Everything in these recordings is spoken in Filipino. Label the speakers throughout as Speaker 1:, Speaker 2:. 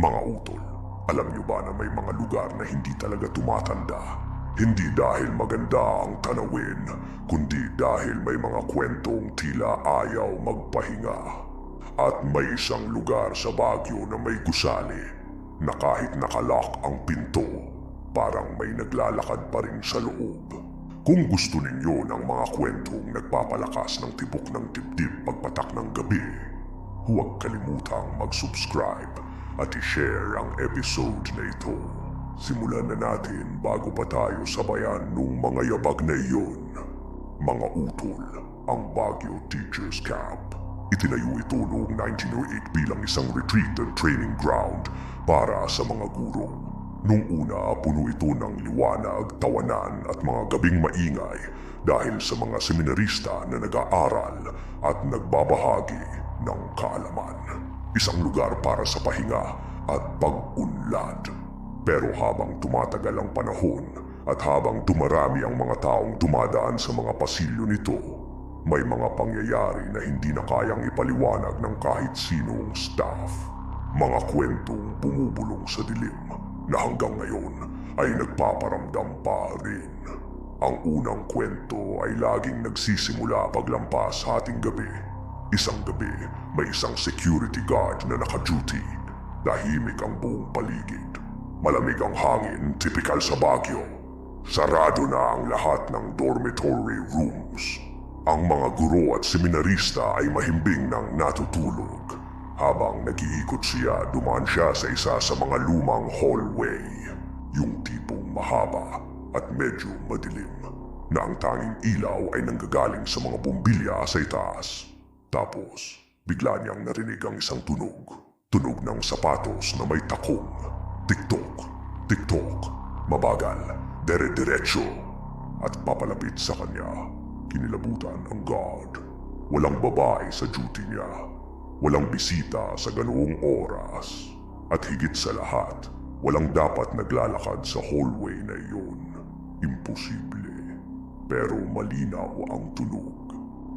Speaker 1: Mga utol, alam niyo ba na may mga lugar na hindi talaga tumatanda? Hindi dahil maganda ang tanawin, kundi dahil may mga kwentong tila ayaw magpahinga. At may isang lugar sa Baguio na may gusali na kahit nakalak ang pinto, parang may naglalakad pa rin sa loob. Kung gusto ninyo ng mga kwentong nagpapalakas ng tibok ng dibdib pagpatak ng gabi, huwag kalimutang mag-subscribe at i-share ang episode na ito. Simulan na natin bago pa tayo sabayan nung mga yabag na iyon. Mga utol, ang Baguio Teachers Camp. Itinayo ito noong 1908 bilang isang retreat and training ground para sa mga guro. Nung una, puno ito ng liwanag, tawanan at mga gabing maingay dahil sa mga seminarista na nag-aaral at nagbabahagi ng kaalaman. Isang lugar para sa pahinga at pag-unlad. Pero habang tumatagal ang panahon at habang dumarami ang mga taong dumadaan sa mga pasilyo nito, may mga pangyayari na hindi na kayang ipaliwanag ng kahit sinong staff. Mga kwentong bumubulong sa dilim na hanggang ngayon ay nagpaparamdam pa rin. Ang unang kwento ay laging nagsisimula paglampas sa ating gabi. Isang gabi, may isang security guard na naka-duty. Tahimik ang buong paligid. Malamig ang hangin, typical sa Baguio. Sarado na ang lahat ng dormitory rooms. Ang mga guro at seminarista ay mahimbing ng natutulog. Habang nag-iikot siya, dumaan siya sa isa sa mga lumang hallway. Yung tipong mahaba at medyo madilim na ang tanging ilaw ay nanggagaling sa mga bumbilya sa itaas. Tapos, bigla niyang narinig ang isang tunog. Tunog ng sapatos na may takong. Tiktok, tiktok, mabagal, dere-derecho. At papalapit sa kanya, kinilabutan ang guard. Walang babae sa duty niya. Walang bisita sa ganoong oras. At higit sa lahat, walang dapat naglalakad sa hallway na iyon. Imposible. Pero malinaw ang tunog.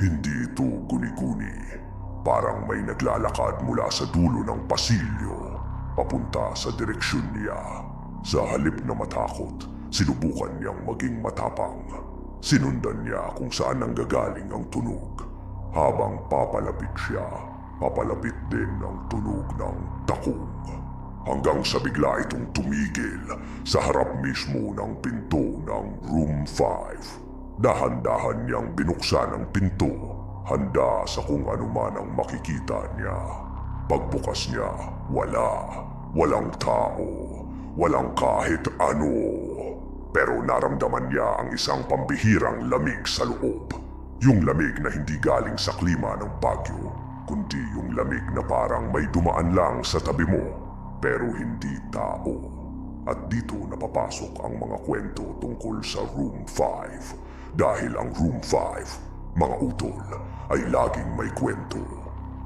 Speaker 1: Hindi ito guni-guni. Parang may naglalakad mula sa dulo ng pasilyo, papunta sa direksyon niya. Sa halip na matakot, sinubukan niyang maging matapang. Sinundan niya kung saan nanggagaling ang tunog. Habang papalapit siya, papalapit din ang tunog ng takong. Hanggang sa bigla itong tumigil sa harap mismo ng pinto ng Room 5. Dahan-dahan niyang binuksan ang pinto, handa sa kung ano man ang makikita niya. Pagbukas niya, wala, walang tao, walang kahit ano. Pero naramdaman niya ang isang pambihirang lamig sa loob. Yung lamig na hindi galing sa klima ng Baguio, kundi yung lamig na parang may dumaan lang sa tabi mo, pero hindi tao. At dito napapasok ang mga kwento tungkol sa Room 5 dahil ang Room 5, mga utol, ay laging may kwento.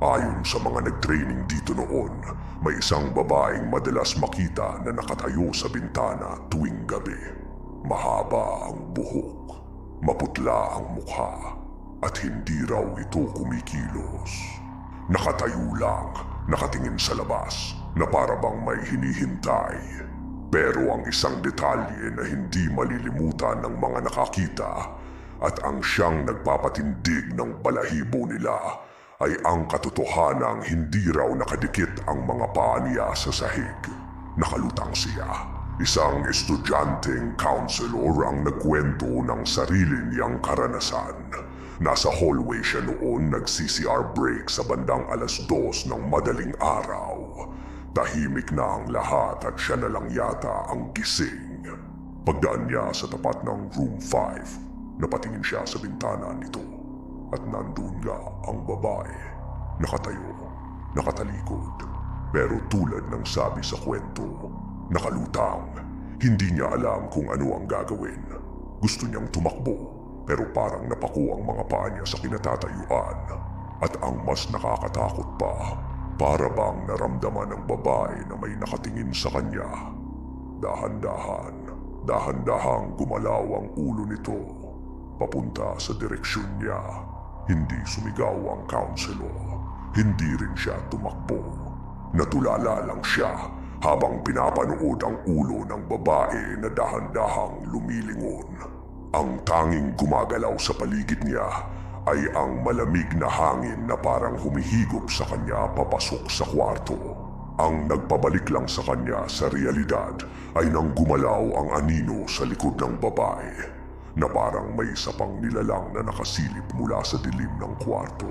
Speaker 1: Ayon sa mga nag-training dito noon, may isang babaeng madalas makita na nakatayo sa bintana tuwing gabi. Mahaba ang buhok, maputla ang mukha, at hindi raw ito kumikilos. Nakatayo lang, nakatingin sa labas, na para bang may hinihintay. Pero ang isang detalye na hindi malilimutan ng mga nakakita at ang siyang nagpapatindig ng balahibo nila ay ang katotohanang hindi raw nakadikit ang mga paa niya sa sahig. Nakalutang siya. Isang estudyanteng counselor ang nagkwento ng sarili niyang karanasan. Nasa hallway siya noon nag-CCR break sa bandang alas dos ng madaling araw. Tahimik na ang lahat at siya na lang yata ang gising. Pagdaan niya sa tapat ng room 5, napatingin siya sa bintana nito. At nandun nga ang babae. Nakatayo, nakatalikod. Pero tulad ng sabi sa kwento, nakalutang. Hindi niya alam kung ano ang gagawin. Gusto niyang tumakbo, pero parang napako ang mga paa niya sa kinatatayuan. At ang mas nakakatakot pa, para bang naramdaman ng babae na may nakatingin sa kanya. Dahan-dahan, dahan-dahang gumalaw ang ulo nito. Papunta sa direksyon niya. Hindi sumigaw ang counselor. Hindi rin siya tumakbo. Natulala lang siya habang pinapanood ang ulo ng babae na dahan-dahang lumilingon. Ang tanging gumagalaw sa paligid niya ay ang malamig na hangin na parang humihigop sa kanya papasok sa kwarto. Ang nagpabalik lang sa kanya sa realidad ay nang gumalaw ang anino sa likod ng babae na parang may isa pang nilalang na nakasilip mula sa dilim ng kwarto.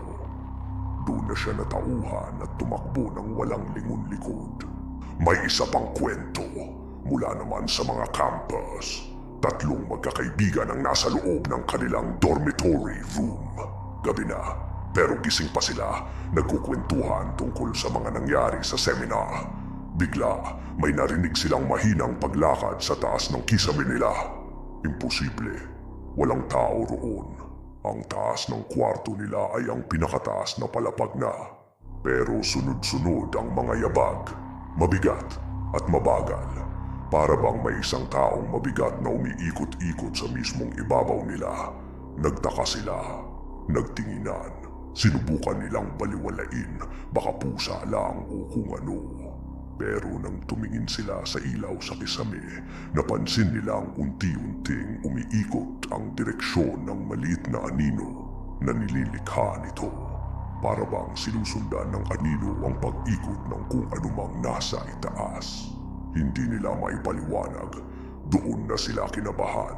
Speaker 1: Doon na siya natauhan at tumakbo ng walang lingon-likod. May isa pang kwento mula naman sa mga campus. Tatlong magkakaibigan ang nasa loob ng kanilang dormitory room. Gabi na, pero gising pa sila, nagkukwentuhan tungkol sa mga nangyari sa seminar. Bigla, may narinig silang mahinang paglakad sa taas ng kisame nila. Imposible, walang tao roon. Ang taas ng kwarto nila ay ang pinakataas na palapag na. Pero sunod-sunod ang mga yabag, mabigat at mabagal. Para bang may isang taong mabigat na umiikot-ikot sa mismong ibabaw nila. Nagtaka sila, nagtinginan, sinubukan nilang baliwalain, baka pusa lang o kung ano. Pero nang tumingin sila sa ilaw sa kisame, napansin nilang unti-unting umiikot ang direksyon ng maliit na anino na nililikha nito. Para bang sinusundan ng anino ang pag-ikot ng kung anumang nasa itaas. Hindi nila maipaliwanag, doon na sila kinabahan.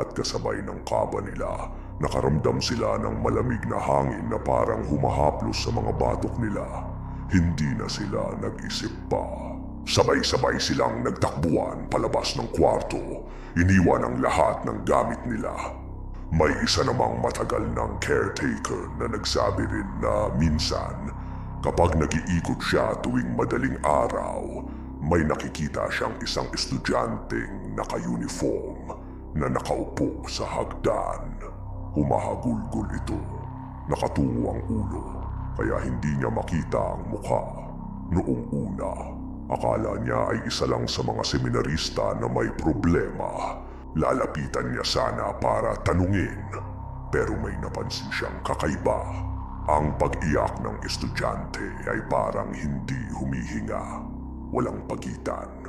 Speaker 1: At kasabay ng kaba nila, nakaramdam sila ng malamig na hangin na parang humahaplos sa mga batok nila. Hindi na sila nag-isip pa. Sabay-sabay silang nagtakbuhan palabas ng kwarto. Iniwan ang lahat ng gamit nila. May isa namang matagal ng caretaker na nagsabi rin na minsan, kapag nag-iikot siya tuwing madaling araw, may nakikita siyang isang estudyanteng naka-uniform na nakaupo sa hagdan. Humahagulgol ito. Nakatungo ang ulo, kaya hindi niya makita ang mukha. Noong una, akala niya ay isa lang sa mga seminarista na may problema. Lalapitan niya sana para tanungin, pero may napansin siyang kakaiba. Ang pag-iyak ng estudyante ay parang hindi humihinga. Walang pagitan.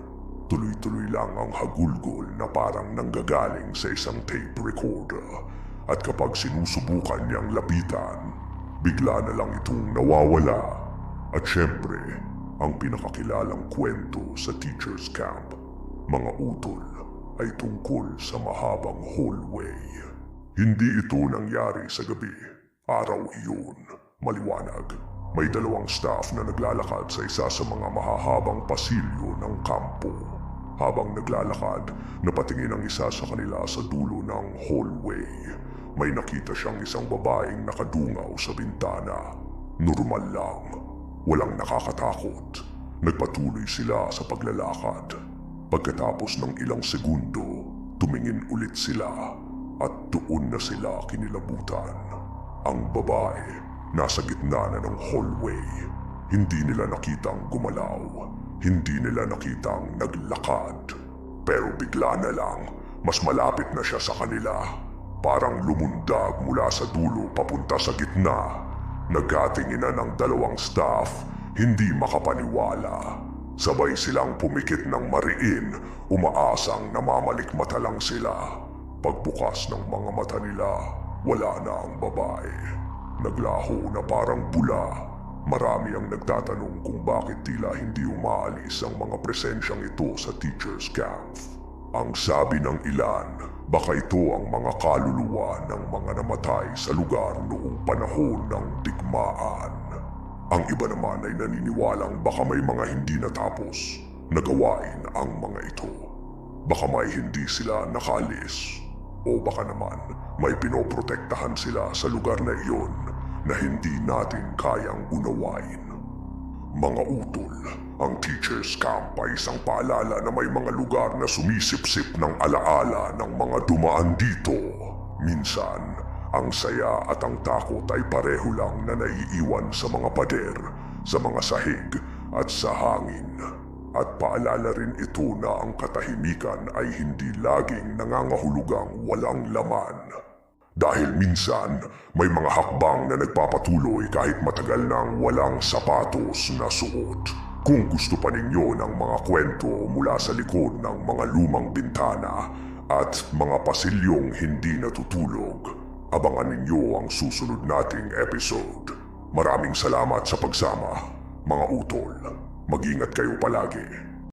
Speaker 1: Tuloy-tuloy lang ang hagulgol na parang nanggagaling sa isang tape recorder. At kapag sinusubukan niyang lapitan, bigla na lang itong nawawala. At syempre, ang pinakakilalang kwento sa teacher's camp, mga utol, ay tungkol sa mahabang hallway. Hindi ito nangyari sa gabi. Araw iyon, maliwanag. May dalawang staff na naglalakad sa isa sa mga mahahabang pasilyo ng kampo. Habang naglalakad, napatingin ang isa sa kanila sa dulo ng hallway. May nakita siyang isang babaeng nakadungaw sa bintana. Normal lang. Walang nakakatakot. Nagpatuloy sila sa paglalakad. Pagkatapos ng ilang segundo, tumingin ulit sila at doon na sila kinilabutan. Ang babae nasa gitna na ng hallway. Hindi nila nakitang gumalaw. Hindi nila nakitang naglakad. Pero bigla na lang, mas malapit na siya sa kanila. Parang lumundag mula sa dulo papunta sa gitna. Nagkatinginan ng dalawang staff, hindi makapaniwala. Sabay silang pumikit ng mariin, umaasang namamalikmata lang sila. Pagbukas ng mga mata nila, wala na ang babae. Naglaho na parang bula. Marami ang nagtatanong kung bakit tila hindi umaalis ang mga presensyang ito sa teacher's camp. Ang sabi ng ilan, baka ito ang mga kaluluwa ng mga namatay sa lugar noong panahon ng digmaan. Ang iba naman ay naniniwalang baka may mga hindi natapos na gawain ang mga ito. Baka may hindi sila nakalis o baka naman may pinoprotektahan sila sa lugar na iyon na hindi natin kayang unawain. Mga utol, ang teacher's camp ay isang paalala na may mga lugar na sumisipsip ng alaala ng mga dumaan dito. Minsan, ang saya at ang takot ay pareho lang na naiiwan sa mga pader, sa mga sahig at sa hangin. At paalala rin ito na ang katahimikan ay hindi laging nangangahulugang walang laman. Dahil minsan, may mga hakbang na nagpapatuloy kahit matagal nang walang sapatos na suot. Kung gusto pa ninyo ng mga kwento mula sa likod ng mga lumang bintana at mga pasilyong hindi natutulog, abangan ninyo ang susunod nating episode. Maraming salamat sa pagsama, mga utol. Mag-ingat kayo palagi.